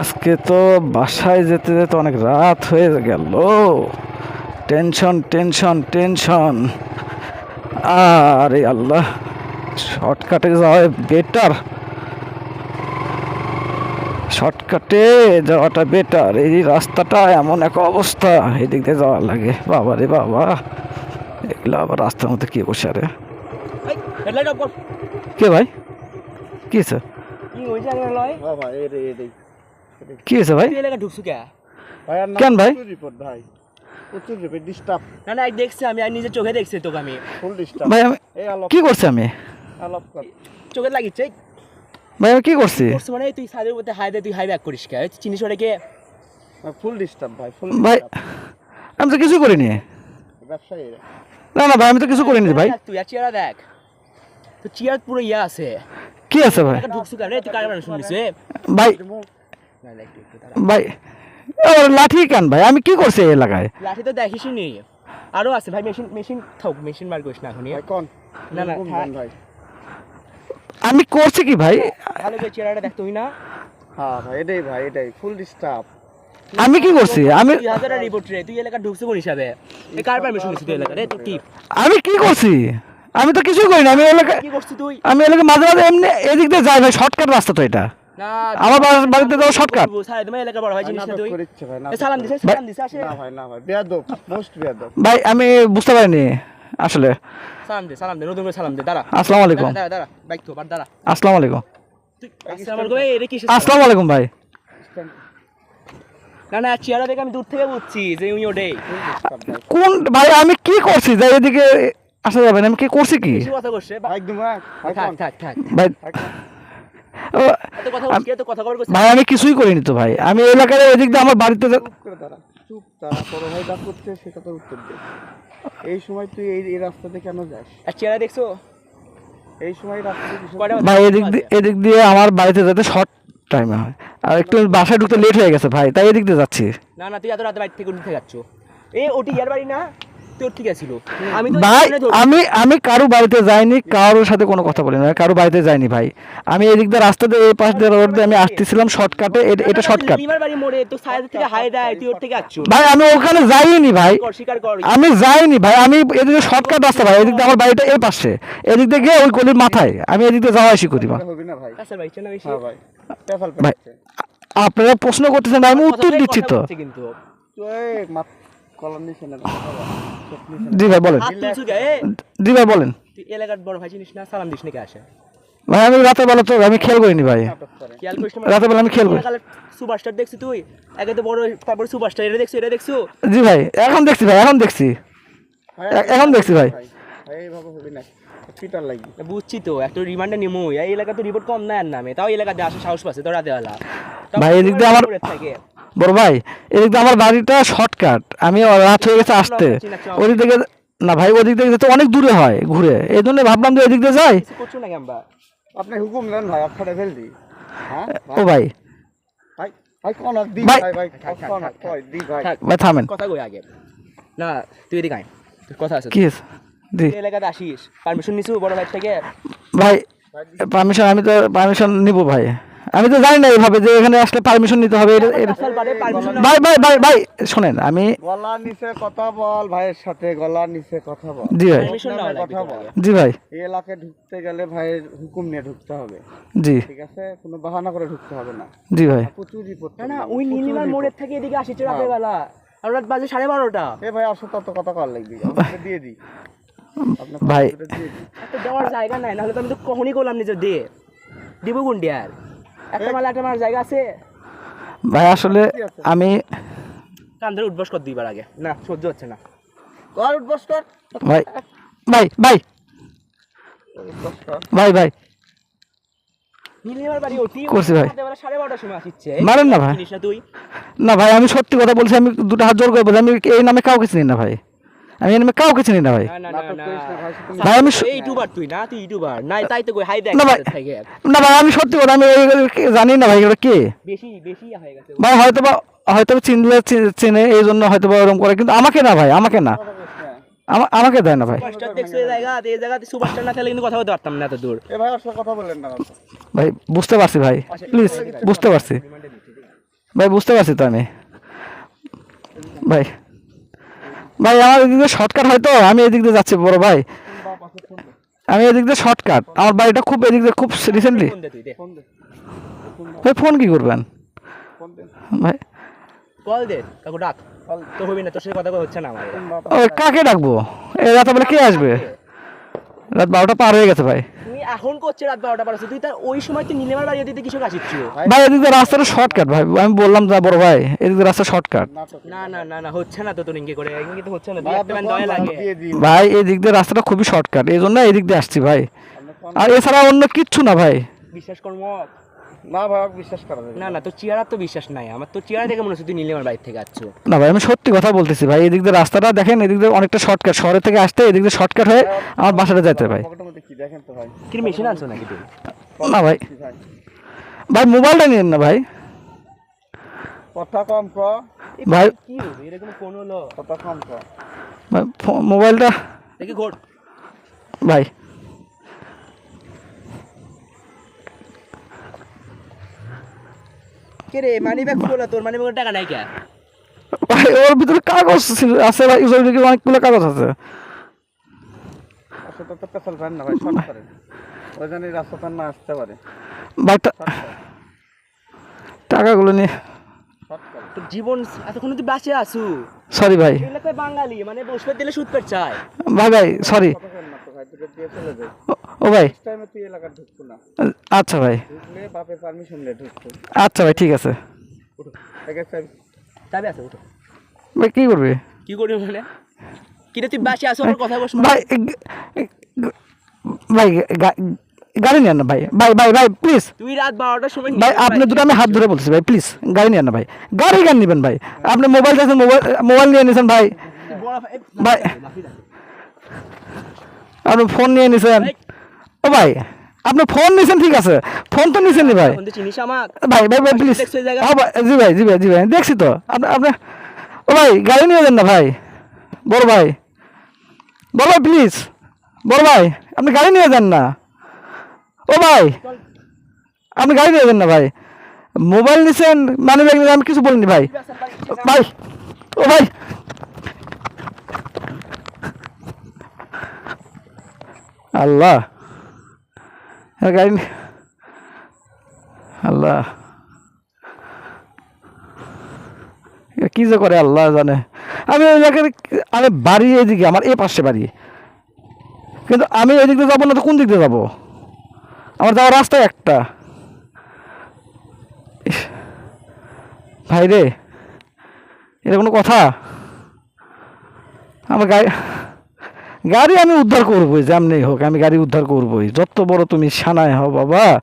আজকে তো বাসায় যেতে যেতে অনেক রাত হয়ে গেল। Tension tension tension. আরে আল্লাহ শর্টকাটে যাওয়া বেটার শর্টকাটে যাওয়াটা বেটার এই রাস্তাটা এমন এক অবস্থা এদিক দিয়ে যাওয়া লাগে। বাবা রে বাবা এগুলো আবার রাস্তার মধ্যে কি বসে রে হেডলাইট অফ কর। কে ভাই? কি হয়েছে? কি হয়েছে ভাই? এলাকা ঢুকছু কে? কেন ভাই? রিপোর্ট ভাই। প্রচুর রিপোর্ট ডিস্টার্ব না না দেখছি আমি আর নিজের চোখে দেখছি তোকে আমি। ফুল ডিস্টার্ব ভাই আমি কি করছি আমি? চোখে লাগিচ্ছে? ভাই আমি কি করছি? করছি মানে তুই মধ্যে হাই দে তুই হাই ব্যাক করিস কে? চিনিস ওটাকে? ফুল ডিস্টার্ব ভাই ফুল ভাই আমি তো কিছু করিনি। ব্যবসায়ী। না না ভাই আমি তো কিছু করিনি ভাই। তুই আর চেয়ারা দেখ। তো চেয়ার পুরো ইয়া আছে। কি আছে ভাই? ঢুকছু কে রে? তুই কার মানে শুনিস ভাই না না। ভাই লাঠি কেন ভাই? আমি কি করছি এই এলাকায়? লাঠি তো দেখিসই নি। আরও আছে ভাই মেশিন মেশিন থাক মেশিন করিস না ভাই কোন? না, না, ভাই? আমি করছি কি ভাই? ভালো করে চেয়ারটা দেখ তুই না। হ্যাঁ ভাই এটাই ভাই এটাই। ফুল ডিস্টার্ব আমি কি করছি? আমি তুই রিপোর্ট রে তুই এলাকা ঢুকছে কোন হিসাবে? এ কার পারমিশন নিছিস তুই এলাকা রে তোর কি? আমি কি করছি? আমি তো কিছু করিনি আমি এলাকায় কি করছিস তুই? আমি এলাকায় মাঝে মাঝে এমনি এদিক দিয়ে যাই ভাই শর্টকাট রাস্তা তো এটা। না আমার বাড়ি- বাড়িতে তোমার এলাকা ভাই জিনিস না নাটক তুই? করিচ্ছে ভাই এ, সালাম দিছে সালাম দিছে আসে। না ভাই না ভাই বেয়াদব মোস্ট বেয়াদব। ভাই আমি বুঝতে পারিনি আসলে। সালাম দে সালাম দে নতুন করে সালাম দে দাঁড়া। আসসালামু আলাইকুম। দাঁড়া দাঁড়া বাইক তো দাঁড়া। আসসালামু আলাইকুম। আসসালামু আলাইকুম এই রে কিসের আসসালামু আলাইকুম ভাই। না না চেহারা দেখে আমি দূর থেকে বুঝছি যে উনি ওটাই ফুল ডিস্টার্ব ভাই কোন ভাই আমি কি করছি? যাই এদিকে আসা যাবে না আমি কি করছি কি? কথা করছে ভাই একদম ভাই ভাই থাক থাক থাক। ভাই ভাই আমি কিছুই করিনি তো ভাই। আমি এলাকার এদিক দিয়ে আমার বাড়িতে চুপ করে দাঁড়া চুপ দাঁড়া। তোর ভাই যা করছে সেটা তোর উত্তর দে। এই সময় তুই এই এই রাস্তাতে কেন যাস? আর চেহারা দেখছ? এই সময় রাস্তাতে ভাই এদিক দিয়ে এদিক দিয়ে আমার বাড়িতে যেতে শর্ট টাইমে হয়। আর একটু বাসায় ঢুকতে লেট হয়ে গেছে ভাই তাই এদিক দিয়ে যাচ্ছি। না না তুই এত রাতে বাড়ি থেকে উঠে যাচ্ছ। এ ওটি ইয়ার বাড়ি না? ঠিক আছিল। আমি ভাই আমি আমি কারও বাড়িতে যাইনি কারোর সাথে কোনো কথা বলিনি কারও বাড়িতে যাইনি ভাই। আমি এদিক দিয়ে রাস্তা দিয়ে এই পাশ দিয়ে রোড দিয়ে আমি আসতেছিলাম শর্টকাটে এটা শর্টকাট। ভাই আমি ওখানে যাইনি ভাই। আমি যাইনি ভাই আমি এদিকে শর্টকাট রাস্তা ভাই এদিক দিয়ে আমার বাড়িটা এই পাশে। এদিক দিয়ে গিয়ে ওই গলির মাথায় আমি এদিক দিয়ে যাওয়া আসি করি ভাই হ্যাঁ আপনারা প্রশ্ন করতেছেন ভাই আমি উত্তর দিচ্ছি তো। বলছে কিন্তু তুই মাত কলম নিছে না কথা বল চোখ নিছে না। জি ভাই বলেন। হাত তুলছু কে এ? জি ভাই বলেন। এলাকার বড় ভাই চিনিস না সালাম দিস নাকি আসে? ভাই আমি রাতের বেলা তো আমি খেয়াল করিনি ভাই। নাটক করে খেয়াল করিস না রাতের বেলা আমি খেয়াল করি। সুপারস্টার দেখছি তুই। আগে তো বড় তারপর সুপারস্টার এটা দেখছ এটা দেখছ? জি ভাই এখন দেখছি ভাই এখন দেখছি। এখন দেখছি ভাই। ভাই ভাই এইভাবে হবে না। পিটার লাগবে বুঝছি তো একটা রিমান্ডে নিমু। এই এলাকা তো রিপোর্ট কম না আর নামে তাও এলাকাতে আসে সাহস পাচ্ছে তো রাতে বেলা। ভাই, এদিক দিয়ে আমার- থাকে বড় ভাই এদিক দিয়ে আমার বাড়িটা শর্টকাট আমি রাত হয়ে গেছে আসতে। ওদিক থেকে না ভাই ওদিক থেকে যেতে অনেক দূরে হয় ঘুরে। এই জন্য ভাবলাম যে এদিক দিয়ে যাই। কিছু করছ আমরা? আপনি হুকুম দেন ভাই আপনারা ফেল দি হ্যাঁ ও ভাই। ভাই ভাই কোন আর দি ভাই- ভাই ভাই থাক, থাক, কোন থাক, কই দি ভাই। থাক ভাই থামেন। কথা কই আগে? না তুই এদিকে আয়। তোর কথা আছে কি এলাকাতে আসিস। পারমিশন নিছু বড় ভাই থেকে? ভাই পারমিশন আমি তো পারমিশন নিব ভাই। আমি তো জানি না এইভাবে যে এখানে আসলে পারমিশন নিতে হবে ভাই ভাই ভাই ভাই শোনেন আমি গলা নিচে কথা বল ভাইয়ের সাথে গলা নিচে কথা বল। জি ভাই। কথা বল। জি ভাই। এই এলাকায় ঢুকতে গেলে ভাইয়ের হুকুম নিয়ে ঢুকতে হবে। জি। ঠিক আছে? কোনো বাহানা করে ঢুকতে হবে না। জি ভাই। প্রচুর রিপোর্ট না না ওই নীলিমার মোড়ের থেকে এদিকে আসিস রাতের বেলা আর রাত বাজে সাড়ে বারোটা। এ ভাই আসো তত কথা কর লাগবে। দিয়ে দিই। ভাই। দেওয়ার জায়গা নাই নাহলে তো আমি তো কখনই করলাম নিজে দিয়ে। দিব আর একটা মাল একটা মাল জায়গা আছে? ভাই আসলে আমি কান ধরে উঠবস কর দুইবার আগে। না সহ্য হচ্ছে না। কর উঠবস কর। ভাই ভাই ভাই। ভাই ভাই। মারেন না ভাই। না না ভাই আমি সত্যি কথা বলছি আমি দুটো হাত জোর করে বলছি আমি এই নামে কাউকে চিনি না ভাই। আমি এই নামে কাউকে চিনি না ভাই। ভাই ভাই আমি এই ইউটিউবার তুই না তুই ইউটিউবার নাই তাই তো কই হাই দেখ না ভাই। না ভাই আমি সত্যি কথা আমি এই- কে- জানি না ভাই এটা কে? বেশি বেশি হয়ে গেছে। ভাই হয়তো বা হয়তো বা চিনলে চেনে এই জন্য হয়তো বা ওরকম করে কিন্তু আমাকে না ভাই আমাকে না। আমা- আমাকে দেয় না ভাই। সুপারস্টার দেখছ এই জায়গা এই জায়গাতে সুপারস্টার না থাকলে কিন্তু কথা বলতে পারতাম না এত দূর। এ ভাই আসলে কথা বলেন না। ভাই বুঝতে পারছি ভাই প্লিজ বুঝতে পারছি। ভাই বুঝতে পারছি তো আমি। ভাই ভাই আমার এদিক দিয়ে শর্টকাট হয়তো আমি এদিক দিয়ে যাচ্ছি বড় ভাই। আমি এদিক দিয়ে শর্টকাট আমার বাড়িটা খুব এদিক দিয়ে খুব রিসেন্টলি ভাই ফোন কি করবেন? ভাই। কল দে কাকু ডাক। কল তো হবি না তোর সাথে কথা হচ্ছে না আমার। কাকে ডাকবো? এ রাতে বলে কে আসবে? রাত বারোটা পার হয়ে গেছে ভাই। এখন করছে রাত বারোটা তুই তার ওই সময় তুই নীলেমার বাড়ি দিতে কিছু আসিচ্ছ ভাই এদিক দিয়ে রাস্তাটা শর্টকাট ভাই। আমি বললাম যা বড় ভাই এদিক রাস্তা শর্টকাট না না না না হচ্ছে না তো তোর ইঙ্গে করে। ইঙ্গে তো হচ্ছে না ভাই ফোন দয়া রাস্তাটা খুবই শর্টকাট এই জন্য এই দিয়ে আসছি ভাই। আর এছাড়া অন্য কিচ্ছু না ভাই। বিশ্বাস কর্ম না ভাই বিশ্বাস করা যাবে না না তোর চেয়ার তো বিশ্বাস নাই। আমার তোর চেয়ার দেখে মনে হচ্ছে তুই নীলিমার বাড়ি থেকে আসছো না ভাই আমি সত্যি কথা বলতেছি ভাই এদিক দিয়ে রাস্তাটা দেখেন এদিক দিয়ে অনেকটা শর্টকাট শহরের থেকে আসতে এদিক দিয়ে শর্টকাট হয়ে আমার বাসাটা যেতে ভাই। কি দেখেন তো ভাই? কি মেশিন আনছো নাকি তুই? না ভাই। ভাই? মোবাইলটা নিন না ভাই। কথা কম ক। ভাই। কি এরকম ফোন হলো? কথা কম ক। মোবাইলটা দেখি ঘোর। ভাই। কে রে মানি ব্যাগ খোলা তোর মানি ব্যাগের টাকা নাই কে? ভাই ওর ভিতরে কাগজ আছে ভাই ওর ভিতরে অনেকগুলো কাগজ আছে। আসলে তো পেছাল পারেন না ভাই শর্ট করেন। ওই জন্য রাস্তা পার না আসতে পারে। ভাই টা- শর্ট করেন। টাকাগুলো নিয়ে। শর্ট করেন। তোর জীবন এতক্ষণ তুই বাঁচে আসু সরি ভাই। বাঙালি মানে বসবে দিলে সুদ পেট চায়। ভাই ভাই সরি ও ভাই। তুই এলাকা আচ্ছা ভাই। বাপের পারমিশন নিয়ে ঢুকতো। আচ্ছা ভাই ঠিক আছে। ঠিক আছে উঠো। ভাই কী করবে? কি করবি মানে কি রে তুই বাসে আসো আমার কথা বস ভাই ভাই গাড়ি নেন না ভাই। ভাই ভাই ভাই প্লিজ তুই রাত বারোটার সময় ভাই আপনি দুটো আমি হাত ধরে বলছি ভাই প্লিজ গাড়ি নেন না ভাই। গাড়ি কেন নেবেন ভাই? আপনি মোবাইল চাইছেন মোবাইল মোবাইল নিয়ে নিয়েছেন ভাই। ভাই। আপনি ফোন নিয়ে নিয়েছেন ও ভাই আপনি ফোন নিয়েছেন ঠিক আছে। ফোন তো নিয়েছেন নি ভাই ভাই ভাই ভাই প্লিজ? জি ভাই জি ভাই জি ভাই দেখছি তো। আপনি আপনি ও ভাই গাড়ি নিয়ে যান না ভাই। বড় ভাই। বড় ভাই প্লিজ বড় ভাই আপনি গাড়ি নিয়ে যান না। ও ভাই আপনি গাড়ি নিয়ে যান না ভাই। মোবাইল নিছেন মানে ব্যাগ নিছেন, আমি কিছু বলিনি ভাই। ভাই ও ভাই। আল্লাহ। এ গাড়ি আল্লাহ। কি যে করে আল্লাহ জানে। আমি ওই এলাকার আমি বাড়ি এদিকে, আমার এ পাশে বাড়ি। কিন্তু আমি ওই দিক যাব না তো কোন দিক দিয়ে যাব? আমার যাওয়ার রাস্তা একটা। ভাই রে, এটা কোনো কথা? আমার গাড়ি গাড়ি আমি উদ্ধার করবোই, যেমনি হোক, আমি গাড়ি উদ্ধার করবোই। যত বড় তুমি সানায় হও বাবা।